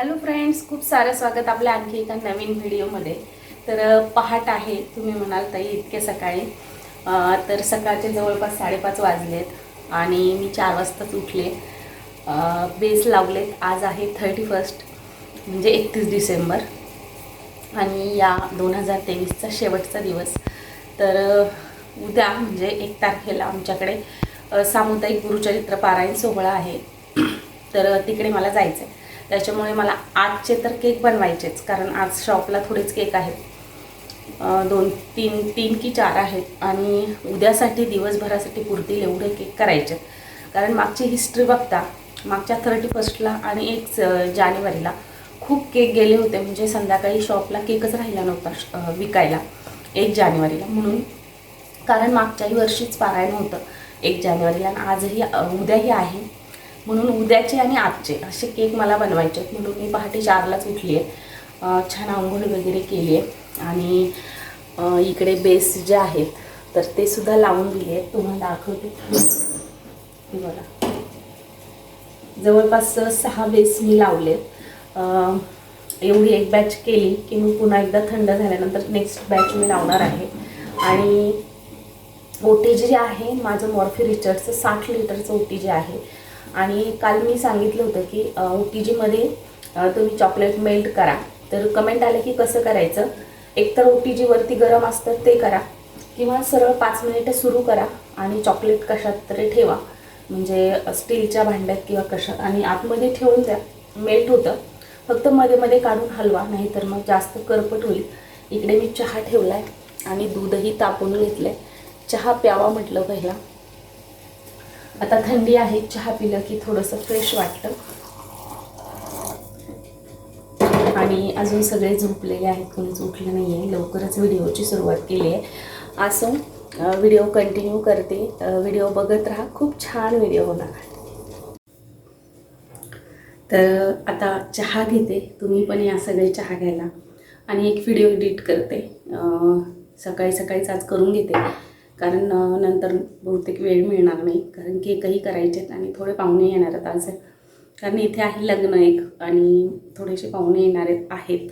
Hello friends खूप सारं स्वागत आपल्या आणखी एका नवीन व्हिडिओमध्ये. तर पहाट आहे तुम्ही म्हणाल ताई इतके सकाळी. तर सकाळचे जवळपास साडेपाच वाजलेत आणि मी चार वाजताच उठले. बेस लावलेत. आज आहे थर्टी फर्स्ट म्हणजे एकतीस डिसेंबर. आणि या दोन हजार तेवीसचा शेवटचा दिवस. तर उद्या म्हणजे एक तारखेला आमच्याकडे सामुदायिक गुरुचरित्र पारायण सोहळा आहे. तर तिकडे मला जायचं आहे त्याच्यामुळे मला आजचे तर केक बनवायचेच कारण आज शॉपला थोडेच केक आहेत. दोन तीन तीन की चार आहेत आणि उद्यासाठी दिवसभरासाठी पुरतील एवढे केक करायचे. कारण मागची हिस्ट्री बघता मागच्या थर्टी फर्स्टला आणि एक जानेवारीला खूप केक गेले होते. म्हणजे संध्याकाळी शॉपला केकच राहिला नव्हता श- विकायला एक जानेवारीला. म्हणून कारण मागच्याही वर्षीच पारायण होतं एक जानेवारीला. आणि आजही उद्याही आहे. म्हणून उद्याचे आणि आजचे असे केक मला बनवायचे आहेत. म्हणून मी पहाटे चारलाच उठली आहे. छान आंघोळ वगैरे केली आहे. आणि इकडे बेस जे आहेत तर ते सुद्धा लावून दिले आहेत. तुम्हाला दाखवते. बघा. जवळपास सहा बेस मी लावलेत एवढी एक बॅच केली की मी पुन्हा एकदा थंड झाल्यानंतर नेक्स्ट बॅच मी लावणार आहे. आणि ओ टी जी जे आहे माझं मॉर्फी रिचर्डचं साठ लिटरचं ओ टी जी आहे आणि काल मी सांगितलं होतं की ओ टी जीमध्ये तुम्ही चॉकलेट मेल्ट करा. तर कमेंट आलं की कसं करायचं? एकतर ओ टी जीवरती गरम असतं ते करा. किंवा सरळ पाच मिनिटं सुरू करा आणि चॉकलेट कशात तरी ठेवा. म्हणजे स्टीलच्या भांड्यात किंवा कशात आणि आतमध्ये ठेवून द्या. मेल्ट होतं. फक्त मध्ये मध्ये काढून हलवा नाहीतर मग जास्त करपट होईल. इकडे मी चहा ठेवला आहे आणि दूधही तापून घेतलं आहे चहा प्यावा म्हटलं पहिला. आता थंडी आहे चहा पिलं की थोडंसं फ्रेश वाटतं. आणि अजून सगळे झोपलेले आहेत कोणीच उठलं नाही आहे लवकरच व्हिडिओची सुरुवात केली आहे असो व्हिडिओ कंटिन्यू करते. व्हिडिओ बघत राहा. खूप छान व्हिडिओ होणार तर आता चहा घेते. तुम्ही पण या सगळे चहा घ्यायला. आणि एक व्हिडिओ एडिट करते. सकाळी सकाळीच आज करून घेते. कारण नंतर बहुतेक वेळ मिळणार नाही. कारण केकही करायचे आहेत आणि थोडे पाहुणे येणार आहेत आज. कारण इथे आहे लग्न एक आणि थोडेसे पाहुणे येणार आहेत आहेत.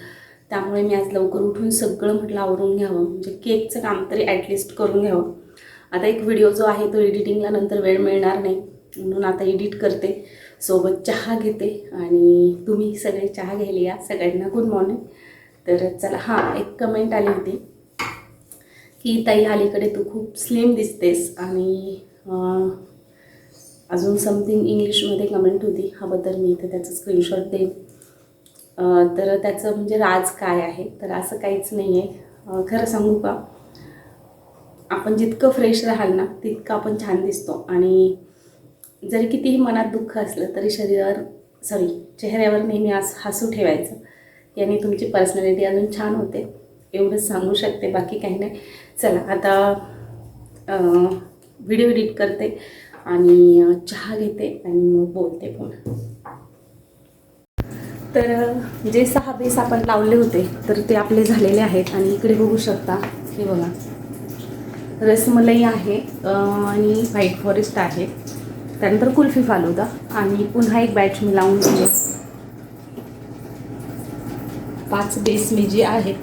त्यामुळे मी आज लवकर उठून सगळं म्हटलं आवरून घ्यावं. म्हणजे केकचं काम तरी ॲटलिस्ट करून घ्यावं. आता एक व्हिडिओ जो आहे तो एडिटिंगला नंतर वेळ मिळणार नाही. म्हणून आता एडिट करते. सोबत चहा घेते आणि तुम्ही सगळे चहा घ्यायला या सगळ्यांना गुड मॉर्निंग तर चला हां एक कमेंट आली होती. की ताई अलीकडे तू खूप स्लिम दिसतेस आणि अजून समथिंग इंग्लिशमध्ये कमेंट होती ह्याबद्दल मी इथे त्याचं स्क्रीनशॉट देईन. तर त्याचं म्हणजे राज काय आहे? तर असं काहीच नाही आहे खरं सांगू का? आपण जितकं फ्रेश राहाल ना तितकं आपण छान दिसतो. आणि जरी कितीही मनात दुःख असलं तरी शरीरावर सॉरी चेहऱ्यावर नेहमी आज हसू ठेवायचं. याने तुमची पर्सनॅलिटी अजून छान होते. एवढंच सांगू शकते बाकी काही नाही. चला आता व्हिडिओ एडिट करते आणि चहा घेते आणि मग बोलते पण तर जे सहा बेस आपण लावले होते तर ते आपले झालेले आहेत आणि इकडे बघू शकता हे बघा. रसमलाई आहे आणि व्हाईट फॉरेस्ट आहे. त्यानंतर कुल्फी फालुदा आणि पुन्हा एक बॅच मी लावून दिले पाच बेस मी जे आहेत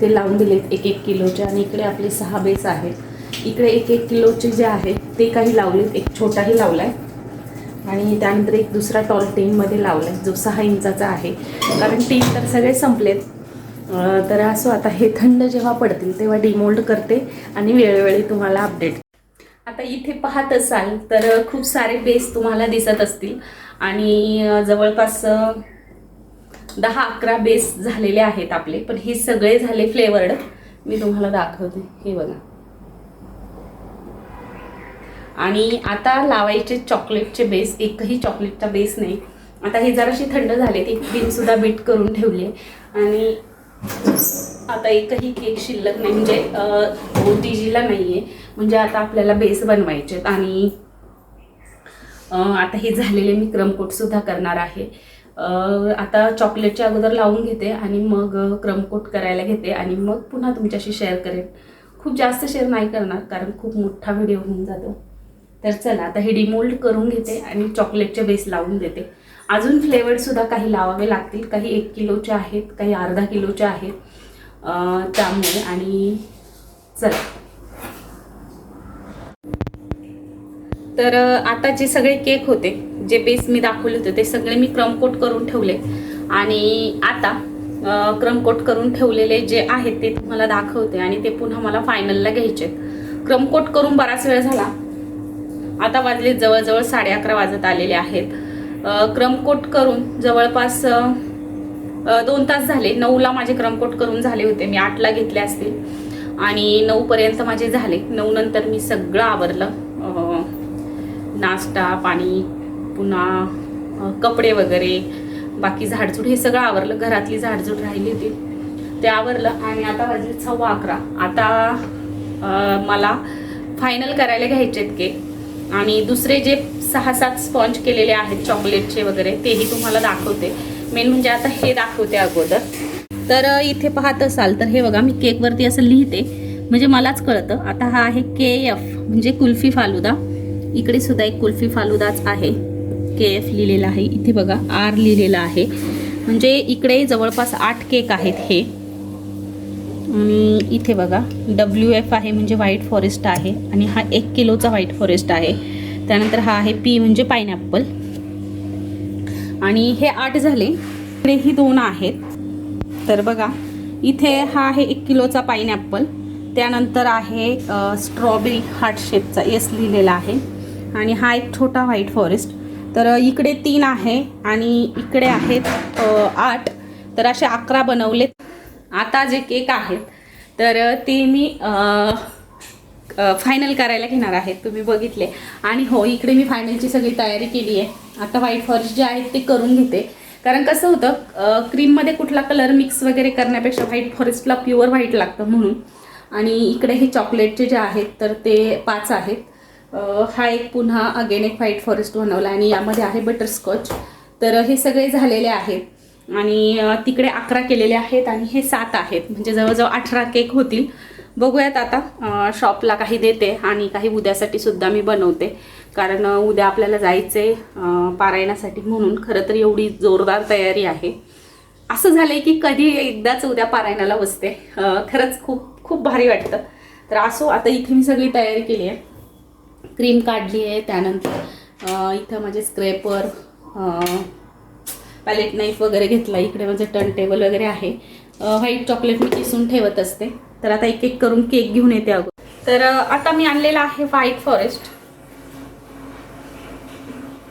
ते लावून दिलेत एक एक किलोचे आणि इकडे आपले सहा बेस आहेत. इकडे एक एक किलोचे जे आहेत ते काही लावलेत. एक छोटाही लावला आहे आणि त्यानंतर एक दुसरा टॉल टीनमध्ये लावला आहे जो सहा इंचाचा आहे. कारण टीन तर सगळे संपलेत. तर असो आता हे थंड जेव्हा पडतील तेव्हा डिमोल्ड करते आणि वेळोवेळी तुम्हाला अपडेट आता इथे पाहत असाल तर खूप सारे बेस तुम्हाला दिसत असतील. आणि जवळपास दहा अकरा बेस झालेले आहेत आपले. पण हे सगळे झाले फ्लेवर्ड मी तुम्हाला दाखवते. हे बघा. आणि आता लावायचे चॉकलेटचे बेस एकही चॉकलेटचा बेस नाही. आता हे जराशी थंड झाले ती. क्रीम सुद्धा बीट करून ठेवली आणि आता एकही केक शिल्लक नाही. म्हणजे ओ टी नाही आहे म्हणजे आता आपल्याला बेस बनवायचे आहेत आणि आता हे झालेले मी क्रमकोट सुद्धा करणार आहे. आता चॉकलेटच्या अगोदर लावून घेते आणि मग क्रमकोट करायला घेते आणि मग पुन्हा तुमच्याशी शेअर करेन. खूप जास्त शेअर नाही करणार कारण खूप मोठा व्हिडिओ होऊन जातो. तर चला आता हे डिमोल्ड करून घेते आणि चॉकलेटचे बेस लावून देते. अजून फ्लेवर्डसुद्धा काही लावावे लागतील. काही एक किलोचे आहेत काही अर्धा किलोचे आहेत. त्यामुळे आणि चला. तर आता जे सगळे केक होते जे बेस मी दाखवले होते ते सगळे मी क्रमकोट करून ठेवले. आणि आता क्रमकोट करून ठेवलेले जे आहेत ते तुम्हाला दाखवते आणि ते पुन्हा मला फायनलला घ्यायचे क्रमकोट करून बराच वेळ झाला. आता वाजले जवळजवळ साडे अकरा वाजत आलेले आहेत. क्रमकोट करून जवळपास दोन तास झाले. नऊला माझे क्रमकोट करून झाले होते. मी आठला घेतले असतील. आणि नऊपर्यंत माझे झाले. नऊ नंतर मी सगळं आवरलं. नाश्ता पाणी पुन्हा कपडे वगैरे बाकी झाडझूड हे सगळं आवरलं. घरातली झाडझूड राहिली होती. ते आवरलं आणि आता वाजले सव्वा अकरा. आता मला फायनल करायला घ्यायचे आहेत केक. आणि दुसरे जे सहा सात स्पॉन्ज केलेले आहेत चॉकलेटचे वगैरे तेही तुम्हाला दाखवते. मेन म्हणजे आता हे दाखवते अगोदर. तर इथे पाहत असाल तर हे बघा मी केकवरती असं लिहिते. म्हणजे मलाच कळतं. आता हा आहे के एफ म्हणजे कुल्फी फालुदा. इकडे सुद्धा एक कुल्फी फालुदाच आहे. के एफ लिहिलेलं आहे. इथे बघा आर लिहिलेलं आहे. म्हणजे इकडे जवळपास आठ केक आहेत हे. आणि इथे बघा डब्ल्यू एफ आहे म्हणजे व्हाईट फॉरेस्ट आहे आणि हा एक किलोचा व्हाईट फॉरेस्ट आहे. त्यानंतर हा आहे पी म्हणजे पायनॅपल आणि हे आठ झाले. इकडे ही दोन आहेत. तर बघा इथे हा आहे एक किलोचा पायनॅपल त्यानंतर आहे स्ट्रॉबेरी हार्ट शेपचा एस लिहिलेला आहे. आणि हा एक छोटा व्हाईट फॉरेस्ट. तर इकडे तीन आहे आणि इकडे आहेत आठ. तर असे अकरा बनवलेत. आता जे केक आहेत तर ते मी फायनल करायला घेणार आहेत. तुम्ही बघितले. आणि हो इकडे मी फायनलची सगळी तयारी केली आहे. आता व्हाईट फॉरेस्ट जे आहेत ते करून घेते. कारण कसं होतं क्रीममध्ये कुठला कलर मिक्स वगैरे करण्यापेक्षा व्हाईट फॉरेस्टला प्युअर व्हाईट लागतं म्हणून. आणि इकडे हे चॉकलेटचे जे आहेत तर ते पाच आहेत. हा एक पुन्हा अगेन एक व्हाईट फॉरेस्ट बनवला आणि यामध्ये आहे बटरस्कॉच तर हे सगळे झालेले आहेत आणि तिकडे अकरा केलेले आहेत आणि हे सात आहेत. म्हणजे जवळजवळ अठरा केक होतील. बघूयात आता शॉपला काही देते आणि काही उद्यासाठी सुद्धा मी बनवते. कारण उद्या आपल्याला जायचे पारायणासाठी म्हणून. खरं तर एवढी जोरदार तयारी आहे. असं झालंय की कधी एकदाच उद्या पारायणाला बसते. खरंच खूप खूप भारी वाटतं. तर असो आता इथे मी सगळी तयारी केली आहे. क्रीम काढली आहे त्यानंतर इथं माझे स्क्रेपर पॅलेट नाईफ वगैरे घेतला इकडे माझं टर्न टेबल वगैरे आहे. व्हाईट चॉकलेट मी किसून ठेवत असते. तर आता एक एक करून केक घेऊन येते अगोदर. तर आता मी आणलेला आहे व्हाईट फॉरेस्ट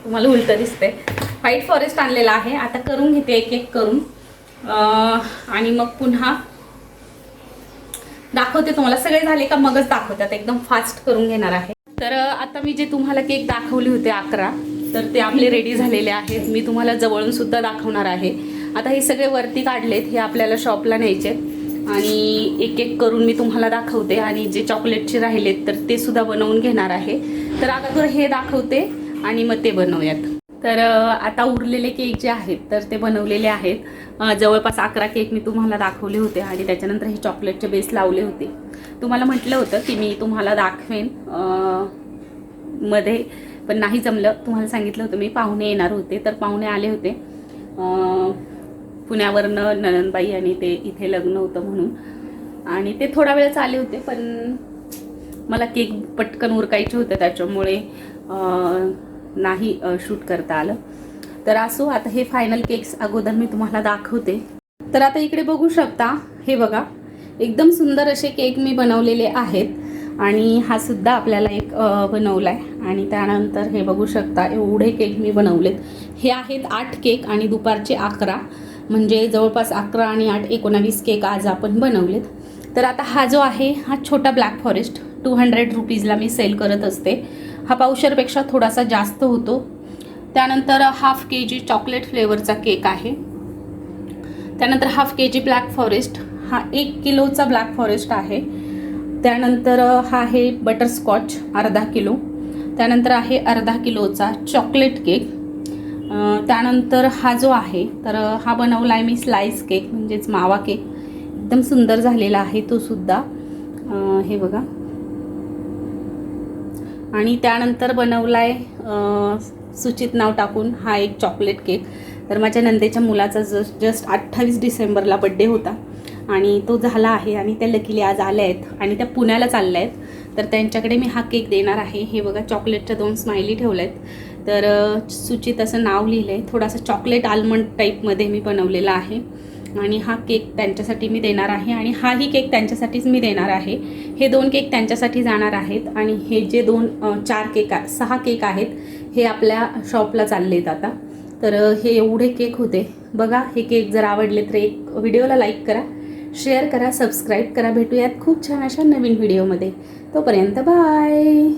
तुम्हाला उलट दिसते व्हाईट फॉरेस्ट आणलेला आहे. आता करून घेते एक एक करून आणि मग पुन्हा दाखवते तुम्हाला. सगळे झाले का मगच दाखवते. आता एकदम फास्ट करून घेणार आहे. तर आता मी जे तुम्हाला केक दाखवले होते अकरा तर ते आपले रेडी झालेले आहेत. मी तुम्हाला जवळून सुद्धा दाखवणार आहे. आता हे सगळे वरती काढलेत हे आपल्याला शॉपला न्यायचे आणि एक एक करून मी तुम्हाला दाखवते. आणि जे चॉकलेटचे राहिलेत तर ते सुद्धा बनवून घेणार आहे. तर अगोदर हे दाखवते आणि मग ते बनवूयात. तर आता उरलेले केक जे आहेत तर ते बनवलेले आहेत. जवळपास अकरा केक मी तुम्हाला दाखवले होते आणि त्याच्यानंतर हे चॉकलेटचे बेस लावले होते. तुम्हाला म्हटलं होतं की मी तुम्हाला दाखवेन मध्ये पण नाही जमलं. तुम्हाला सांगितलं होतं मी पाहुणे येणार होते तर पाहुणे आले होते. पुण्यावरनं ननंदबाई आणि ते इथे लग्न होतं म्हणून. आणि ते थोडा वेळच आले होते पण मला केक पटकन उरकायचे होते त्याच्यामुळे नाही शूट करता आलं. तर असो आता हे फायनल केक्स अगोदर मी तुम्हाला दाखवते. तर आता इकडे बघू शकता हे बघा. एकदम सुंदर असे केक मी बनवलेले आहेत. आणि हा सुद्धा आपल्याला एक बनवला आहे आणि त्यानंतर हे बघू शकता एवढे केक मी बनवलेत. हे आहेत आठ केक आणि दुपारचे अकरा. म्हणजे जवळपास अकरा आणि आठ एकोणावीस केक आज आपण बनवलेत. तर आता हा जो आहे हा छोटा ब्लॅक फॉरेस्ट टू हंड्रेड रुपीजला मी सेल करत असते. हा पावशरपेक्षा थोडासा जास्त होतो. त्यानंतर हाफ के जी चॉकलेट फ्लेवरचा केक आहे. त्यानंतर half K G black forest हा एक किलोचा ब्लॅक फॉरेस्ट आहे. त्यानंतर हा आहे बटरस्कॉच अर्धा किलो. त्यानंतर आहे अर्धा किलोचा चॉकलेट केक त्यानंतर हा जो आहे तर हा बनवला आहे मी स्लाईस केक म्हणजेच मावा केक एकदम सुंदर झालेला आहे तो सुद्धा. हे बघा. आणि त्यानंतर बनवला आहे सूचित नाव टाकून हा एक चॉकलेट केक. तर माझ्या नंदेच्या मुलाचा जस्ट जस्ट अठ्ठावीस डिसेंबरला बड्डे होता. आणि तो झाला आहे आणि त्या लकीली आज आल्या आहेत आणि त्या पुण्याला चालल्या आहेत तर त्यांच्याकडे मी हा केक देणार आहे. हे बघा चॉकलेटच्या दोन स्माइली ठेवल्या आहेत तर सुचित असं नाव लिहिलं आहे थोडासा चॉकलेट आल्मंड टाईपमध्ये मी बनवलेला आहे. आणि हा केक त्यांच्यासाठी मी देणार आहे आणि हाही केक त्यांच्यासाठीच मी देणार आहे. हे दोन केक त्यांच्यासाठी जाणार आहेत आणि हे जे दोन चार केक सहा केक आहेत हे आपल्या शॉपला चालले आहेत आता. तर हे एवढे केक होते. बघा हे केक जर आवडले तर एक व्हिडिओला लाईक करा शेअर करा सबस्क्राईब करा. भेटूयात खूप छान अशा नवीन व्हिडिओमध्ये. तोपर्यंत बाय!